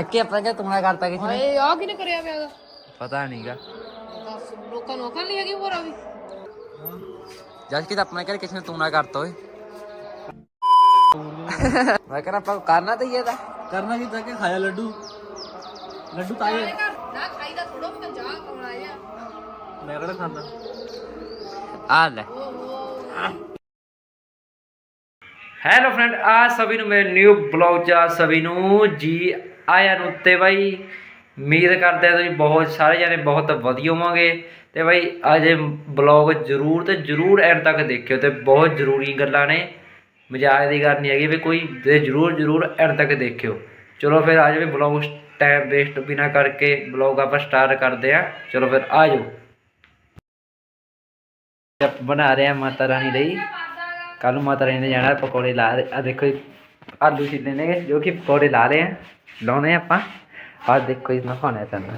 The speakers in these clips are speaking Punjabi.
ਅੱਕੇ ਆਪਾਂ ਕਿਹਾ ਤੂੰ ਨਾ ਕਰਤਾ ਕਿਸੇ ਨੇ। ਓਏ ਆ ਕਿਨੇ ਕਰਿਆ ਪਿਆਗਾ ਪਤਾ ਨਹੀਂਗਾ ਦੱਸ ਲੋਕਾਂ ਨੂੰ ਅਕਲ ਨਹੀਂ ਹੈਗੀ ਹੋਰ ਆ ਵੀ। ਜਦ ਕਿ ਤਾਂ ਆਪਣੇ ਘਰ ਕਿਸੇ ਨੇ ਤੂੰ ਨਾ ਕਰਤਾ ਓਏ। ਮੈਂ ਕਹਿੰਦਾ ਆਪਾਂ ਕਰਨਾ ਤਾਂ ਹੀ ਇਹਦਾ। ਕਰਨਾ ਕੀ ਤਾਂ ਕਿ ਖਾਇਆ ਲੱਡੂ? ਲੱਡੂ ਤਾਏ ਘਰ ਨਾ ਖਾਈਦਾ ਥੋੜਾ ਵੀ ਤਾਂ ਜਾ ਕਮਲਾ ਜਾ ਮੈਂ ਕਿਹੜਾ ਖਾਂਦਾ? ਆ ਲੈ। ਹੈਲੋ ਫਰੈਂਡ ਆ ਸਭੀ ਨੂੰ ਮੇਰੇ ਨਿਊ ਬਲੌਗ ਚ ਆ ਸਭੀ ਨੂੰ ਜੀ ਆਇਆਂ ਨੂੰ ਤੇ ਬਾਈ, ਉਮੀਦ ਕਰਦੇ ਆ ਤੁਸੀਂ ਬਹੁਤ ਸਾਰੇ ਜਣੇ ਬਹੁਤ ਵਧੀਆ ਹੋਵਾਂਗੇ ਤੇ ਬਾਈ ਅੱਜ ਬਲੌਗ ਜਰੂਰ ਤੇ ਜਰੂਰ ਐਂਡ ਤੱਕ ਦੇਖਿਓ ਤੇ ਬਹੁਤ ਜ਼ਰੂਰੀ ਗੱਲਾਂ ਨੇ, ਮਜ਼ਾਕ ਦੀ ਗੱਲ ਨਹੀਂ ਹੈਗੀ ਵੀ ਕੋਈ ਤੇ ਜਰੂਰ ਜਰੂਰ ਐਂਡ ਤੱਕ ਦੇਖਿਓ। ਚਲੋ ਫਿਰ ਅੱਜ ਵੀ ਬਲੌਗ ਟਾਈਮ ਵੇਸਟ ਬਿਨਾ ਕਰਕੇ ਬਲੌਗ ਆਪਾਂ ਸਟਾਰਟ ਕਰਦੇ ਆ ਚਲੋ ਫਿਰ ਆ ਜਾਓ। ਬਣਾ ਰਹੇ ਆ ਮਾਤਾ ਰਾਣੀ ਲਈ। ਕੱਲ ਨੂੰ ਮਾਤਾ ਰਾਣੀ ਨੇ ਜਾਣਾ, ਪਕੌੜੇ ਲਾ ਰਹੇ ਆ ਦੇਖੋ ਜੀ, ਆਲੂ ਛਿੱਲੇ ਨੇ ਜੋ ਕਿ ਪਕੌੜੇ ਲਾ ਰਹੇ ਆ ਲਾਉਣੇ ਆ ਆਪਾਂ ਆ ਦੇਖੋ ਇਸ ਨਖਾਣਾ ਤੈਨੂੰ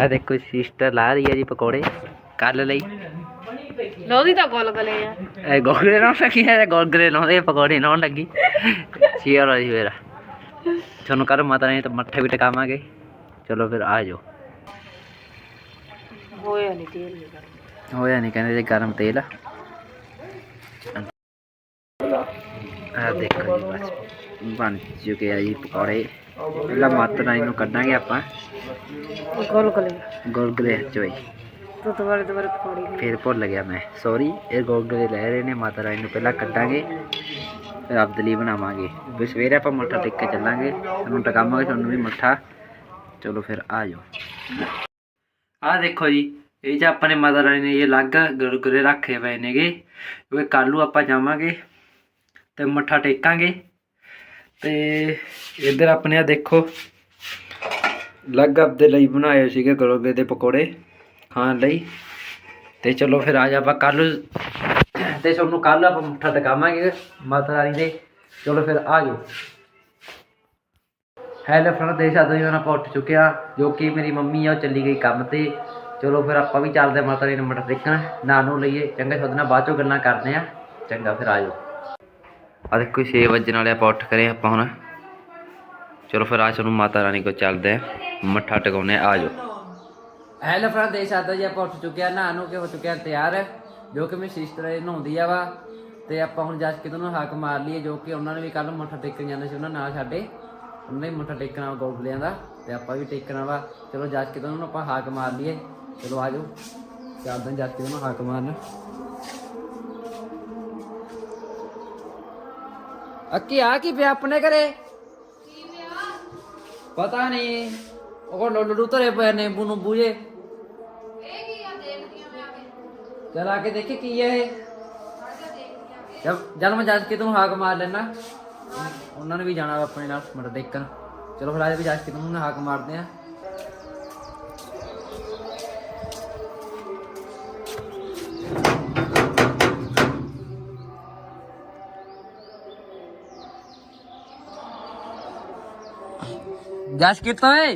ਆ ਦੇਖੋ ਸਿਸਟਰ ਲਾ ਰਹੀ ਹੈ ਜੀ ਪਕੌੜੇ ਕੱਲ ਲਈ ਲੋਦੀ ਤਾਂ ਗੋਲ ਗਲੇ ਆ ਇਹ ਗੋਗਰੇ ਲਾਉਣ ਲੱਗੀ ਹੈ ਗੋਗਰੇ ਲਾਉਂਦੇ ਪਕੌੜੇ ਲਾਉਣ ਲੱਗੀ ਚੀਅਰ ਵਾਲੀ ਫੇਰ ਤੁਹਾਨੂੰ ਕੱਲ ਮਾਤਾ ਰਾਣੀ ਤੋਂ ਮੱਠੇ ਵੀ ਟਿਕਾਵਾਂਗੇ ਚਲੋ ਫਿਰ ਆ ਜਾਓ ਹੋਇਆ ਨਹੀਂ ਤੇਲ ਨਹੀਂ ਕਰ ਹੋਇਆ ਨਹੀਂ ਕਹਿੰਦੇ ਜੇ ਗਰਮ ਤੇਲ ਆ ਆਹ ਦੇਖੋ ਜੀ ਬਸ। ਬਣ ਚੁੱਕੇ ਆ ਜੀ ਪਕੌੜੇ। ਪਹਿਲਾਂ ਮਾਤਾ ਰਾਣੀ ਨੂੰ ਕੱਢਾਂਗੇ ਆਪਾਂ। ਗੋਲ ਗਲੇ ਗੋਲਗਲੇ ਚੋਈ ਤੂੰ ਦੁਬਾਰਾ ਦੁਬਾਰਾ ਪਕੌੜੀ ਫਿਰ ਭੁੱਲ ਗਿਆ ਮੈਂ। ਸੌਰੀ ਇਹ ਗੋਲਗਲੇ ਲੈ ਰਹੇ ਨੇ। ਮਾਤਾ ਰਾਣੀ ਨੂੰ ਪਹਿਲਾਂ ਕੱਢਾਂਗੇ। ਫਿਰ ਲਈ ਬਣਾਵਾਂਗੇ। ਵੀ ਸਵੇਰੇ ਆਪਾਂ ਮੱਠਾ ਟੇਕ ਕੇ ਚੱਲਾਂਗੇ। ਤੁਹਾਨੂੰ ਟਿਕਾਵਾਂਗੇ ਤੁਹਾਨੂੰ ਵੀ ਮੱਠਾ। ਚਲੋ ਫਿਰ ਆ ਜਾਓ। ਆਹ ਦੇਖੋ ਜੀ ਇਹ 'ਚ ਆਪਾਂ ਨੇ ਮਾਤਾ ਰਾਣੀ ਨੇ ਇਹ ਅਲੱਗ ਗੁਰਗੁਰੇ ਰੱਖੇ ਪਏ ਨੇਗੇ। ਕਿਉਂਕਿ ਕੱਲ੍ਹ ਨੂੰ ਆਪਾਂ ਜਾਵਾਂਗੇ। ਤੇ ਮੱਠਾ ਟੇਕਾਂਗੇ। ਤੇ ਇੱਧਰ ਆਪਣੇ ਆ ਦੇਖੋ ਅਲੱਗ ਆਪਦੇ ਲਈ ਬਣਾਏ ਸੀਗੇ ਗੁਰਗੁਰੇ ਦੇ ਪਕੌੜੇ ਖਾਣ ਲਈ। ਤੇ ਚਲੋ ਫਿਰ ਆ ਅੱਜ ਆਪਾਂ ਕੱਲ ਤੇ ਤੁਹਾਨੂੰ ਕੱਲ ਆਪਾਂ ਮੱਠਾ ਟਕਾਵਾਂਗੇ ਮਾਤਾ ਰਾਣੀ ਦੇ। ਚਲੋ ਫਿਰ ਆ ਜਾਓ। ਹੈਲੋ ਫਰੈਂਡ, ਦੇਖ ਸਕਦੇ ਹੋ ਆਪਾਂ ਉੱਠ ਚੁੱਕਿਆ ਜੋ ਕਿ ਮੇਰੀ ਮੰਮੀ ਆ, ਉਹ ਚੱਲੀ ਗਈ ਕੰਮ ਤੇ। ਚਲੋ ਫਿਰ ਆਪਾਂ ਵੀ ਚੱਲਦੇ ਹਾਂ ਮਾਤਾ ਰਾਣੀ ਨੂੰ ਮੱਠਾ ਟੇਕਣ। ਨਾ ਨੂੰ ਲਈਏ, ਚੰਗਾ ਨਾਲ ਬਾਅਦ ਚੋਂ ਗੱਲਾਂ ਕਰਦੇ ਆ। ਚੰਗਾ, ਫਿਰ ਆ ਜਾਓ। ਆ ਦੇਖੋ 6 ਵਜੇ ਵਾਲੇ ਆਪਾਂ ਉੱਠ ਕਰੇ ਆਪਾਂ ਹੁਣ। ਚਲੋ ਫਿਰ ਆ ਚਲੋ ਮਾਤਾ ਰਾਣੀ ਕੋ ਚੱਲਦੇ ਆ ਮੱਠਾ ਟਿਕਾਉਣੇ ਆ ਜਾਓ। ਹੈਲੋ ਫਰੈਂਡ, ਦੇਖ ਸਕਦੇ ਜੀ, ਆਪਾਂ ਉੱਠ ਚੁੱਕਿਆ ਆ ਨੂੰ ਕੇ ਹੋ ਚੁੱਕੇ ਤਿਆਰ। ਜੋ ਕਿ ਮੇਰੀ ਸਿਸਟਰ ਇਹ ਨਹਾਉਂਦੀ ਆ ਵਾ। ਤੇ ਆਪਾਂ ਹੁਣ ਜਸ ਕਿਤੇ ਨੂੰ ਹੱਕ ਮਾਰ ਲਈਏ, ਜੋ ਕਿ ਉਹਨਾਂ ਨੇ ਵੀ ਕੱਲ ਮੱਠਾ ਟੇਕਣ ਜਾਂਦੇ ਸੀ, ਉਹਨਾਂ ਨਾਲ ਸਾਡੇ। ਉਹਨਾਂ ਨੇ ਵੀ ਮੱਠਾ ਟੇਕਣਾ ਗੋਗਲਿਆਂ ਦਾ, ਤੇ ਆਪਾਂ ਵੀ ਟੇਕਣਾ ਵਾ। ਚਲੋ ਜਸ ਕਿਤੇ ਨੂੰ ਆਪਾਂ ਹੱਕ ਮਾਰ ਲਈਏ। ਚਲੋ ਆ ਜਾਓ। ਚੱਲਦੇ ਹਾਂ ਜਸ ਕਿਤੇ ਨੂੰ ਹੱਕ ਮਾਰਨ। ਅੱਕੀ ਆ ਕੀ ਪਿਆ ਆਪਣੇ ਘਰੇ? ਪਤਾ ਨਹੀਂ। ਉਹ ਲੱਡੂ ਧਰੇ ਪਏ ਨੇ ਨੂੰ ਬੂਝੇ। ਚਲ ਆ ਕੇ ਦੇਖੀ ਕੀ ਹੈ ਇਹ? ਜਦ ਜਦ ਮੈਂ। ਜੱਜ ਕੇ ਤੈਨੂੰ ਹਾਕ ਮਾਰ ਲੈਣਾ ਉਹਨਾਂ ਨੇ ਵੀ ਜਾਣਾ ਆਪਣੇ ਨਾਲ ਮੱਥਾ ਟੇਕਣ ਚਲੋ ਫਿਰ ਅੱਜ ਵੀ ਜੱਜ ਕੇ ਤੈਨੂੰ ਹਾਕ ਮਾਰਦੇ ਆ। ਜੱਜ ਕੀਤਾ ਏ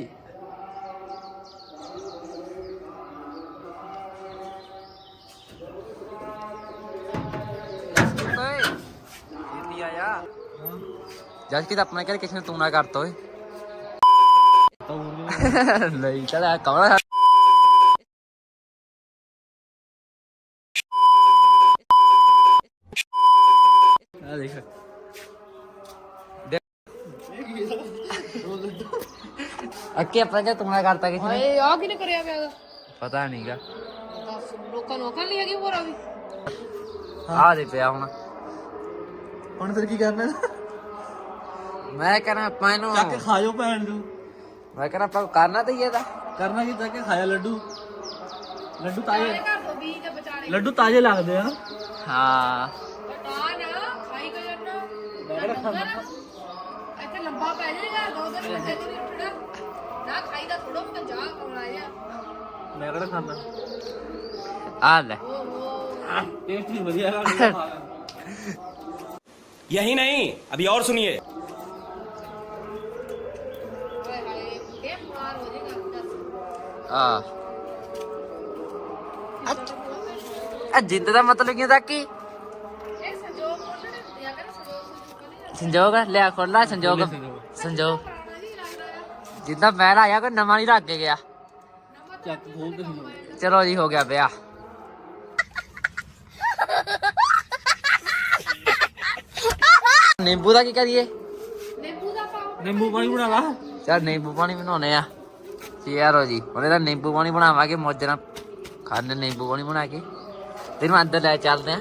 ਜੱਜ ਕੀ ਤਾਂ ਆਪਣੇ ਘਰ ਕਿਸੇ ਨੇ ਤੂੰ ਨਾ ਕਰਤਾ ਓਏ ਅੱਕੇ ਆਪਣੇ ਘਰ ਤੂੰ ਨਾ ਕਰਤਾ ਕਿਸੇ ਨੇ। ਓਏ ਆ ਕਿਨੇ ਕਰਿਆ ਪਿਆਗਾ ਪਤਾ ਨਹੀਂਗਾ ਦੱਸ ਲੋਕਾਂ ਨੂੰ ਅਕਲ ਨਹੀਂ ਹੈਗੀ ਹੋਰ ਆ ਵੀ ਆ ਦੇ ਪਿਆ ਹੁਣ। ਹੁਣ ਫਿਰ ਕੀ ਕਰਨਾ? ਮੈਂ ਕਹਿੰਦਾ ਆਪਾਂ ਇਹਨੂੰ ਚੱਕ ਕੇ ਖਾਇਓ ਭੈਣ ਨੂੰ। ਮੈਂ ਕਹਿੰਦਾ ਆਪਾਂ ਕਰਨਾ ਤਾਂ ਹੀ ਇਹਦਾ। ਕਰਨਾ ਕੀ ਤਾਂ ਕਿ ਖਾਇਆ ਲੱਡੂ। ਲੱਡੂ ਤਾਜ਼ੇ ਘਰ ਤੋਂ ਬੀਜ ਤੇ ਬਚਾਰੇ ਲੱਡੂ ਤਾਜ਼ੇ ਲੱਗਦੇ ਆ। ਹਾਂ। ਨਾ ਖਾਈ ਕੇ ਜੰਨਾ ਇੱਥੇ ਲੰਬਾ ਪੈ ਜਾਏਗਾ ਦੋ ਦਿਨ ਨਹੀਂ ਉੱਠਣਾ ਨਾ ਖਾਈਦਾ ਥੋੜਾ ਵੀ ਤਾਂ ਜਾ ਕਮਲਾ ਜਾ ਮੈਂ ਕਿਹੜਾ ਖਾਂਦਾ ਆ ਲੈ ਟੇਸਟ ਵੀ ਵਧੀਆ ਲੱਗਦਾ यही नहीं अभी और सुनिए ਓਏ ਹਾਏ ਇਹ ਬਿਮਾਰ ਹੋ ਜਾਏਗਾ ਦੱਸ ਆ ਆ ਜਿੱਦ ਦਾ ਮਤਲਬ ਕੀ ਹੁੰਦਾ ਕੀ ਇਹ ਸੰਜੋਗ ਉਹਨਾਂ ਨੇ ਦਿਆ ਕਰ ਸੰਜੋਗ ਸੰਜੋਗ ਨਹੀਂ ਸੰਜੋਗ ਆ? ਲਿਆ ਖੋਲ ਲਾ ਸੰਜੋਗ ਸੰਜੋਗ ਕਰਨਾ ਜਿੱਦਾਂ ਮੈਂ ਆਇਆ ਕੋਈ ਨਵਾਂ ਨਹੀਂ ਰੱਖ ਕੇ ਗਿਆ। ਚੱਕ ਖੋਲ ਕੇ ਸੁਣੋ। ਚਲੋ ਜੀ ਹੋ ਗਿਆ ਵਿਆਹ। ਨਿੰਬੂ ਦਾ ਕੀ ਕਰੀਏ? ਨਿੰਬੂ ਦਾ ਪਾਓ। ਨਿੰਬੂ ਪਾਣੀ ਬਣਾ ਲਾ। ਚਲ ਨਿੰਬੂ ਪਾਣੀ ਬਣਾਉਣੇ ਆ। ਯਾਰੋ ਜੀ। ਉਹਨੇ ਤਾਂ ਨਿੰਬੂ ਪਾਣੀ ਬਣਾਵਾਂਗੇ ਮੌਜ ਨਾਲ। ਖਾਣੇ ਨਿੰਬੂ ਪਾਣੀ ਬਣਾ ਕੇ। ਤੈਨੂੰ ਅੰਦਰ ਲੈ ਚੱਲਦੇ ਆ।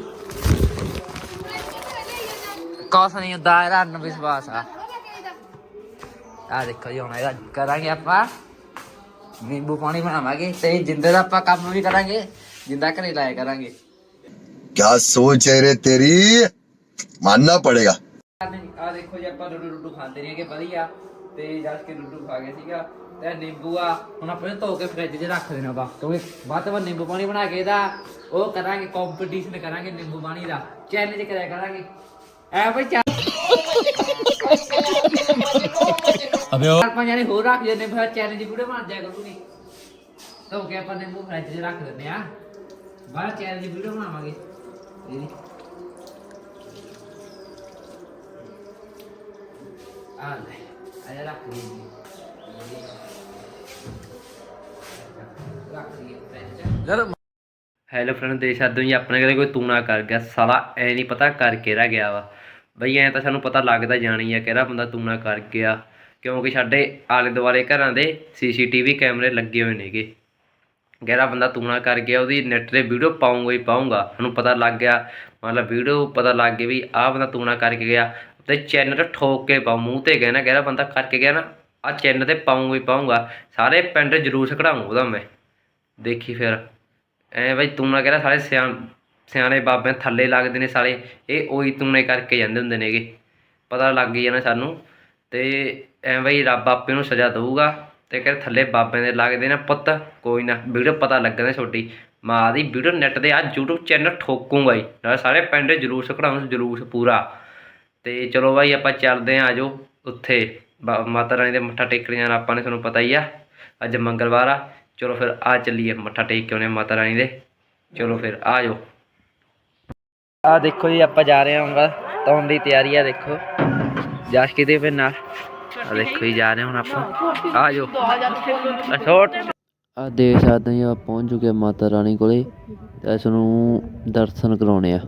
ਕੌਸ ਨਹੀਂ ਹੁੰਦਾ ਇਹਦਾ ਵਿਸ਼ਵਾਸ ਆ। ਆ ਦੇਖੋ ਜੀ ਹੁਣ ਇਹਦਾ ਕਰਾਂਗੇ ਆਪਾਂ ਨਿੰਬੂ ਪਾਣੀ ਬਣਾਵਾਂਗੇ ਤੇ ਜਿੰਦੇ ਦਾ ਆਪਾਂ ਕੰਮ ਵੀ ਕਰਾਂਗੇ ਜਿੰਦਾ ਘਰੇ ਲਾਇਆ ਕਰਾਂਗੇ क्या सोच है रे तेरी मानना पड़ेगा ਆ ਦੇਖੋ ਜੀ ਆਪਾਂ ਡੁੱਡੂ ਡੁੱਡੂ ਖਾਂਦੇ ਰਹੇ ਕਿ ਵਧੀਆ ਤੇ ਜਦ ਕੇ ਡੁੱਡੂ ਖਾ ਗਏ ਸੀਗਾ ਤੇ ਨਿੰਬੂ ਆ ਹੁਣ ਆਪਾਂ ਇਹਨੂੰ ਧੋ ਕੇ ਫ੍ਰਿਜ 'ਚ ਰੱਖ ਦੇਣਾ ਬਾ ਕਿਉਂਕਿ ਬਾਅਦ ਵਿੱਚ ਨਿੰਬੂ ਪਾਣੀ ਬਣਾ ਕੇ ਇਹਦਾ ਉਹ ਕਰਾਂਗੇ ਕੰਪੀਟੀਸ਼ਨ ਕਰਾਂਗੇ ਨਿੰਬੂ ਪਾਣੀ ਦਾ ਚੈਲੰਜ ਕਰਿਆ ਕਰਾਂਗੇ ਐ ਬਈ ਚਾਰ ਅਬੇ ਚਾਰ ਪੰਜ ਜਣੇ ਹੋਰ ਰੱਖ ਜੰਨੇ ਫਿਰ ਚੈਲੰਜ ਵੀਡੀਓ ਬਣ ਜਾਇਆ ਕਰੂਗੀ। ਧੋ ਕੇ ਆਪਾਂ ਨਿੰਬੂ ਫ੍ਰਿਜ 'ਚ ਰੱਖ ਦਿੰਦੇ ਆ। ਬਾਅਦ ਚੈਲੰਜ ਵੀਡੀਓ ਬਣਾਵਾਂਗੇ। ਇਹਦੀ। ਆ ਲੈ ਆ ਰੱਖ ਲਈ। ਰੱਖ ਲਈ ਫ੍ਰਿਜ 'ਚ ਹੈਲੋ ਫਰੈਂਡ ਦੇਖ ਸਕਦੇ ਹੋ ਜੀ ਆਪਣੇ ਘਰੇ ਕੋਈ ਤੂਣਾ ਕਰ ਗਿਆ। ਸਾਲਾ ਐ ਨਹੀਂ ਪਤਾ ਕਰਕੇ ਰਹਿ ਗਿਆ ਵਾ। ਬਈ ਐ ਤਾਂ ਸਾਨੂੰ ਪਤਾ ਲੱਗਦਾ ਜਾਣੀ ਆ ਕਿਹੜਾ ਬੰਦਾ ਤੂਣਾ ਕਰ ਗਿਆ। ਕਿਉਂਕਿ ਸਾਡੇ ਆਲੇ ਦੁਆਲੇ ਘਰਾਂ ਦੇ ਸੀਸੀਟੀਵੀ ਕੈਮਰੇ ਲੱਗੇ ਹੋਏ ਨੇਗੇ। ਗਹਿਰਾ ਬੰਦਾ ਤੂਣਾ ਕਰ ਗਿਆ, ਉਹਦੀ ਨੈਟ ਤੇ ਵੀਡੀਓ ਪਾਉਂਗਾ ਹੀ ਪਾਉਂਗਾ। ਸਾਨੂੰ ਪਤਾ ਲੱਗ ਗਿਆ, ਮਤਲਬ ਵੀਡੀਓ ਪਤਾ ਲੱਗ ਗਈ ਵੀ ਆਹ ਬੰਦਾ ਤੂਣਾ ਕਰਕੇ ਗਿਆ ਤੇ ਚੈਨਲ ਤੇ ਠੋਕ ਕੇ ਪਾਉ, ਮੂੰਹ ਤੇ ਗਿਆ ਨਾ ਗਹਿਰਾ ਬੰਦਾ ਕਰਕੇ ਗਿਆ ਨਾ ਆ ਚੈਨਲ ਤੇ ਪਾਉਂਗਾ ਹੀ ਪਾਉਂਗਾ। ਸਾਰੇ ਪਿੰਡ ਜ਼ਰੂਰ ਕਢਾਊਂ ਉਹਦਾ ਮੈਂ। ਦੇਖੀ ਫਿਰ, ਐ ਬਈ ਤੂਣਾ ਨਾ ਕਹਿੰਦਾ ਸਾਰੇ ਸਿਆਣ ਸਿਆਣੇ ਬਾਬਿਆਂ ਥੱਲੇ ਲੱਗਦੇ ਨੇ ਸਾਰੇ ਇਹ ਉਹੀ ਤੂਣੇ ਕਰਕੇ ਜਾਂਦੇ ਹੁੰਦੇ ਨੇਗੇ। ਪਤਾ ਲੱਗ ਗਈ ਜਾਣਾ ਸਾਨੂੰ। ਤੇ ਐ ਬਈ ਰੱਬ ਆਪੇ ਨੂੰ ਸਜ਼ਾ ਦਊਗਾ ਤੇ ਕਹਿੰਦੇ ਥੱਲੇ ਬਾਬਿਆਂ ਦੇ ਲੱਗਦੇ ਨੇ ਪੁੱਤ, ਕੋਈ ਨਾ, ਵੀਡੀਓ ਪਤਾ ਲੱਗਣਾ ਛੋਟੀ। ਮਾਂ ਦੀ ਵੀਡੀਓ ਨੈਟ ਦੇ ਆ YouTube ਚੈਨਲ ਠੋਕੂਗਾ ਹੀ ਨਾਲ ਸਾਰੇ ਪਿੰਡ ਜਲੂਸ ਕਢਾਉਂ ਜਲੂਸ ਪੂਰਾ। ਤੇ ਚਲੋ ਬਾਈ, ਆਪਾਂ ਚੱਲਦੇ ਆਂ ਆਜੋ ਉੱਥੇ। ਮਾਤਾ ਰਾਣੀ ਦੇ ਮੱਥਾ ਟੇਕਣ ਜਾਣਾ ਆਪਾਂ ਨੇ, ਤੁਹਾਨੂੰ ਪਤਾ ਹੀ ਆ। ਅੱਜ ਮੰਗਲਵਾਰ ਆ। ਚਲੋ ਫਿਰ ਆ ਚੱਲੀਏ ਮੱਥਾ ਟੇਕ ਕੇ ਆਉਣੇ ਮਾਤਾ ਰਾਣੀ ਦੇ। ਚਲੋ ਫਿਰ ਆ ਜਾਓ ਆ ਦੇਖੋ ਜੀ, ਆਪਾਂ ਜਾ ਰਹੇ ਹਾਂ ਹੁਣ ਤੌਣ ਦੀ ਤਿਆਰੀ ਆ, ਦੇਖੋ। ਜਾਸ਼ ਕਿਤੇ ਫਿਰ ਨਾਲ ਆ ਦੇਖੋ ਜੀ ਜਾ ਰਹੇ ਹੁਣ ਆਪਾਂ ਆ ਜਾਓ ਆ ਛੋਟ ਆ ਦੇਖ ਸਕਦੇ ਹਾਂ ਪਹੁੰਚ ਚੁੱਕੇ ਮਾਤਾ ਰਾਣੀ ਕੋਲੇ ਤੇ ਇਸ ਨੂੰ ਦਰਸ਼ਨ ਕਰਾਉਣੇ ਆ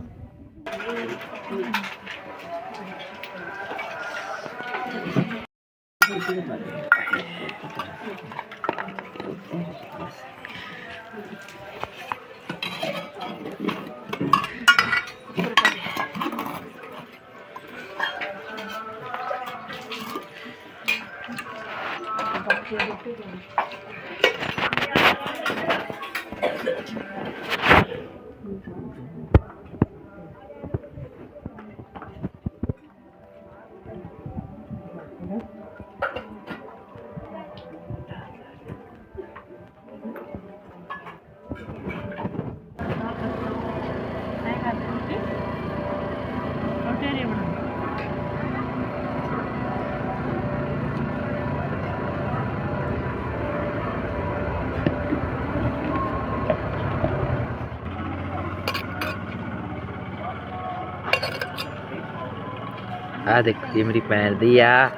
ਆ ਦੇਖੋ, ਇਹ ਮੇਰੀ ਭੈਣ ਦੀ ਆ।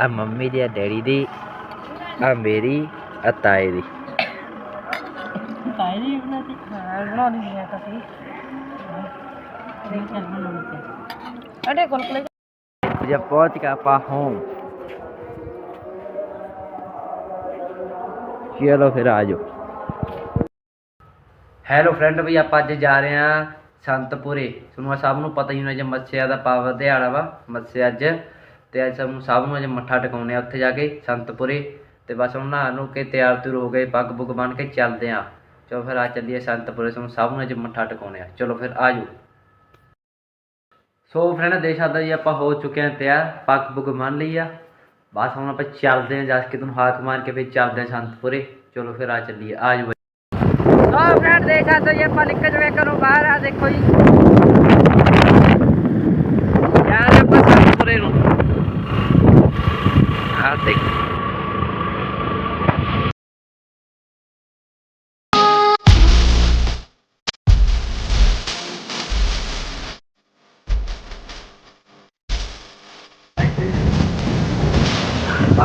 ਆ ਮੰਮੀ ਦੀ, ਆ ਡੈਡੀ ਦੀ, ਆ ਮੇਰੀ, ਆ ਤਾਏ ਦੀ। ਤਾਈ ਦੀ ਬਣਾਤੀ ਹਾਂ ਬਣਾਉਣੀ ਨਹੀਂ ਤਾਂ ਸੀ ਦੇਖ ਚੱਲ ਬਣਾਉਣੀ ਤੇ ਅੜੇ ਕੋਲ ਕੋਲ जब पहुंच गया पा होम ਚਲੋ ਫਿਰ ਆ ਜਾਓ ਹੈਲੋ ਫਰੈਂਡ ਵੀ ਆਪਾਂ ਅੱਜ ਜਾ ਰਹੇ ਹਾਂ ਸੰਤਪੁਰੇ ਤੁਹਾਨੂੰ ਸਭ ਨੂੰ ਪਤਾ ਹੀ ਹੋਣਾ ਜੇ ਮੱਸਿਆ ਦਾ ਪਾਵਰ ਦਿਹਾੜਾ ਵਾ ਮੱਸਿਆ ਅੱਜ ਤੇ ਅੱਜ ਸਭ ਨੂੰ ਸਭ ਨੂੰ ਅੱਜ ਮੱਥਾ ਟਿਕਾਉਣੇ ਆ ਉੱਥੇ ਜਾ ਕੇ ਸੰਤਪੁਰੇ ਤੇ ਬਸ ਹੁਣ ਨਹਾ ਨੂੰ ਕੇ ਤਿਆਰ ਤੁਰ ਹੋ ਗਏ ਪੱਗ ਪੁੱਗ ਬੰਨ ਕੇ ਚੱਲਦੇ ਆ ਚਲੋ ਫਿਰ ਆ ਚੱਲੀਏ ਸੰਤਪੁਰੇ ਤੁਹਾਨੂੰ ਸਭ ਨੂੰ ਅੱਜ ਮੱਥਾ ਟਿਕਾਉਣੇ ਆ ਚਲੋ ਫਿਰ ਆ ਜਾਓ ਸੋ ਫਰੈਂਡ ਦੇਖ ਸਕਦਾ ਜੀ, ਆਪਾਂ ਹੋ ਚੁੱਕੇ ਹਾਂ ਤਿਆਰ, ਪੱਗ ਪੁੱਗ ਮੰਨ ਲਈ ਆ। ਬਸ ਹੁਣ ਆਪਾਂ ਚੱਲਦੇ ਹਾਂ ਜਾ ਕੇ ਤੁਹਾਨੂੰ ਹਾਕ ਮਾਰ ਕੇ ਫਿਰ ਚੱਲਦੇ ਹਾਂ ਸੰਤਪੁਰੇ ਚਲੋ ਫਿਰ ਆ ਚੱਲੀਏ ਆ ਜਾਓ ਸੋ ਫਰੈਂਡ ਦੇਖ ਸਕਦੇ ਜੀ, ਆਪਾਂ ਨਿਕਲ ਜਵੇ ਘਰੋਂ ਬਾਹਰ ਆ ਦੇਖੋ ਜੀ। ਯਾਰ, ਆਪਾਂ ਸੰਤਪੁਰੇ ਨੂੰ। ਆ ਦੇਖ।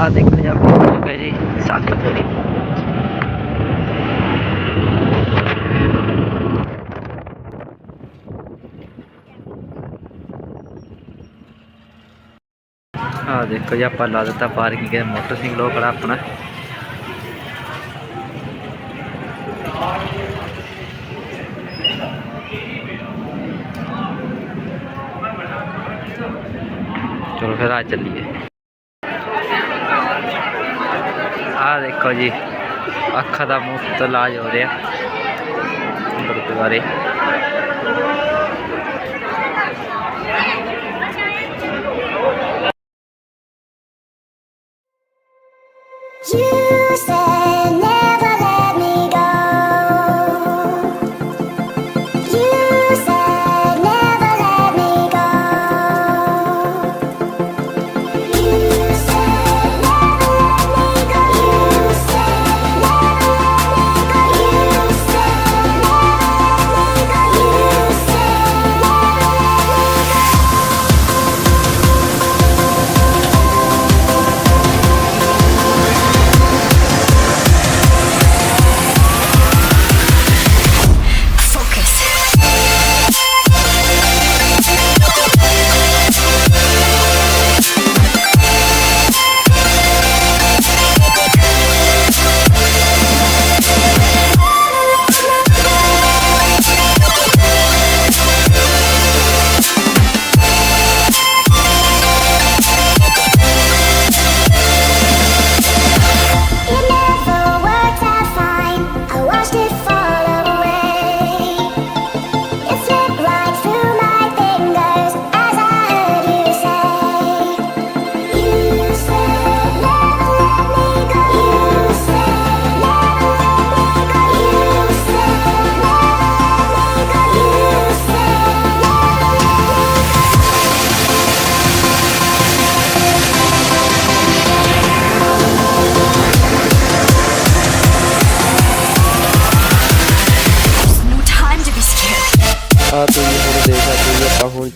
ਆ ਦੇਖੋ ਜੀ ਆਪਾਂ ਪਹੁੰਚ ਚੁੱਕੇ ਜੀ ਸੱਤਪੁਰੀ ਆ ਦੇਖੋ ਜੀ ਆਪਾਂ ਲਾ ਦਿੱਤਾ ਪਾਰਕਿੰਗ ਦੇ ਮੋਟਰਸਾਈਕਲ ਉਹ ਖੜਾ ਆਪਣਾ ਚਲੋ ਫਿਰ ਆ ਚੱਲੀਏ ਆ ਦੇਖੋ ਜੀ। ਅੱਖਾਂ ਦਾ ਮੁਫਤ ਇਲਾਜ ਹੋ ਰਿਹਾ। ਗੁਰਦੁਆਰੇ।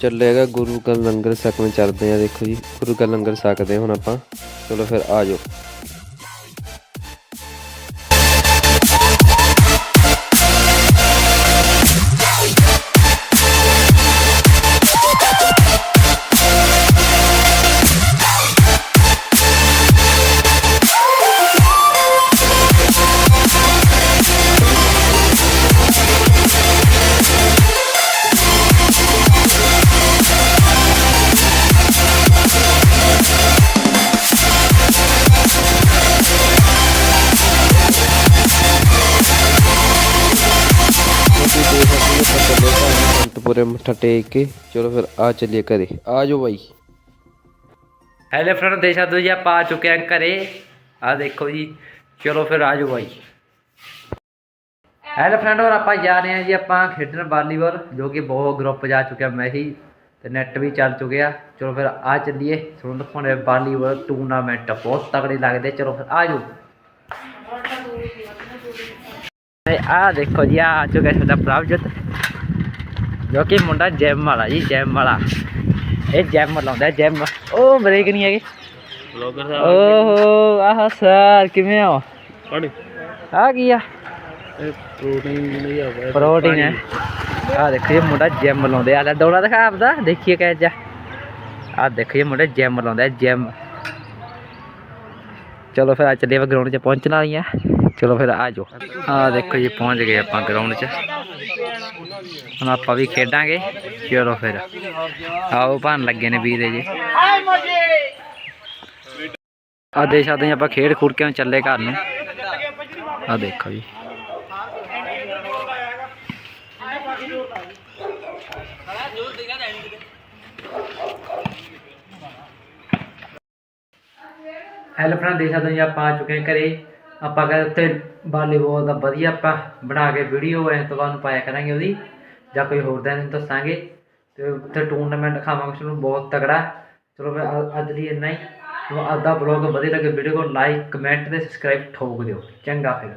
ਚੱਲੇਗਾ, ਗੁਰੂ ਕਾ ਲੰਗਰ ਸਕਣ ਚੱਲਦੇ ਆ ਦੇਖੋ ਜੀ, ਗੁਰੂ ਕਾ ਲੰਗਰ ਸਕਦੇ ਹਾਂ ਹੁਣ ਆਪਾਂ। ਚਲੋ ਫਿਰ ਆ ਜਾਓ। ਭਾਈ ਸੰਤਪੁਰੇ ਮੱਥਾ ਟੇਕ ਕੇ ਚਲੋ ਫਿਰ ਆ ਚੱਲੀਏ ਘਰੇ ਆ ਜਾਓ ਬਾਈ ਹੈਲੋ ਫਰੈਂਡ ਦੇਸ਼ਾ ਦੋ ਜੀ ਆਪਾਂ ਆ ਚੁੱਕੇ ਹਾਂ ਘਰੇ ਆ ਦੇਖੋ ਜੀ ਚਲੋ ਫਿਰ ਆ ਜਾਓ ਬਾਈ ਹੈਲੋ ਫਰੈਂਡ ਹੋਰ ਆਪਾਂ ਜਾ ਰਹੇ ਹਾਂ ਜੀ ਆਪਾਂ ਖੇਡਣ ਵਾਲੀਬਾਲ ਜੋ ਕਿ ਬਹੁਤ ਗਰੁੱਪ ਜਾ ਚੁੱਕਿਆ ਮੈਂ ਹੀ ਤੇ ਨੈਟ ਵੀ ਚੱਲ ਚੁੱਕਿਆ ਚਲੋ ਫਿਰ ਆ ਚੱਲੀਏ ਤੁਹਾਨੂੰ ਦਿਖਾਉਣੇ ਵਾਲੀਬਾਲ ਟੂਰਨਾਮੈਂਟ ਬਹੁਤ ਤਗੜੇ ਲੱਗਦੇ ਚਲੋ ਫਿਰ ਆ ਜਾਓ ਤੇ ਆ ਦੇਖੋ ਜੀ ਆ ਚੁੱਕਿਆ ਸਾਡਾ ਪ੍ਰਭਜੋਤ ਜੋ ਕਿ ਮੁੰਡਾ ਜਿਮ ਵਾਲਾ ਜੀ ਜਿਮ ਵਾਲਾ। ਇਹ ਜਿਮ ਲਾਉਂਦਾ ਜਿਮ ਉਹ ਬ੍ਰੇਕ ਨਹੀਂ ਹੈਗੀ? ਬਲੌਗਰ ਓਹੋ ਆਹ ਸਰ ਕਿਵੇਂ ਹੋ? ਪੜ ਆ ਕੀ ਆ? ਇਹ ਪ੍ਰੋਟੀਨ ਨਹੀਂ ਆ ਪ੍ਰੋਟੀਨ ਹੈ। ਆ ਦੇਖੋ ਇਹ ਮੁੰਡਾ ਜਿਮ ਲਾਉਂਦੇ। ਆ ਲੈ ਡੋਲਾ ਦਿਖਾ ਆਪਦਾ ਦੇਖੀਏ ਕਹਿ ਜਾ ਆ ਦੇਖੋ ਇਹ ਮੁੰਡਾ ਜਿਮ ਲਾਉਂਦਾ ਜਿਮ ਚਲੋ ਫਿਰ ਆ ਚੱਲੇ ਆਪਾਂ ਗਰਾਊਂਡ 'ਚ ਪਹੁੰਚਣ ਵਾਲੀਆਂ। ਚਲੋ ਫਿਰ ਆ ਜਾਓ। ਆ ਦੇਖੋ ਜੀ ਪਹੁੰਚ ਗਏ ਆਪਾਂ ਗਰਾਊਂਡ 'ਚ। ਹੁਣ ਆਪਾਂ ਵੀ ਖੇਡਾਂਗੇ, ਚਲੋ ਫਿਰ। ਆਓ ਭਾਣ ਲੱਗੇ ਨੇ ਵੀਰੇ ਜੀ। ਆ ਦੇ ਸਕਦੇ ਹਾਂ ਆਪਾਂ ਖੇਡ ਖੁੜ ਕੇ ਹੁਣ ਚੱਲੇ ਘਰ ਨੂੰ। ਆ ਦੇਖੋ ਜੀ। ਹੈਲੋ ਫਰੈਂਡ ਦੇਖ ਸਕਦੇ ਹੋ ਜੀ, ਆਪਾਂ ਆ ਚੁੱਕੇ ਹਾਂ ਘਰੇ। ਆਪਾਂ ਕਹਿੰਦੇ ਉੱਤੇ ਵਾਲੀਬਾਲ ਦਾ ਵਧੀਆ ਆਪਾਂ ਬਣਾ ਕੇ ਵੀਡੀਓ ਐ ਤੋਂ ਪਾਇਆ ਕਰਾਂਗੇ ਉਹਦੀ, ਜਾਂ ਕੋਈ ਹੋਰ ਦਿਨ ਦੱਸਾਂਗੇ। ਤੇ ਉੱਥੇ ਟੂਰਨਾਮੈਂਟ ਖਾਵਾਂਗੇ ਤੁਹਾਨੂੰ, ਬਹੁਤ ਤਗੜਾ ਚਲੋ ਫਿਰ ਅੱਜ ਲਈ ਇੰਨਾ ਹੀ। ਤੁਹਾਨੂੰ ਅੱਜ ਦਾ ਬਲੌਗ ਵਧੀਆ ਲੱਗੇ ਵੀਡੀਓ ਨੂੰ ਲਾਈਕ ਕਮੈਂਟ ਤੇ ਸਬਸਕ੍ਰਾਈਬ ਠੋਕ ਦਿਓ। ਚੰਗਾ ਫਿਰ।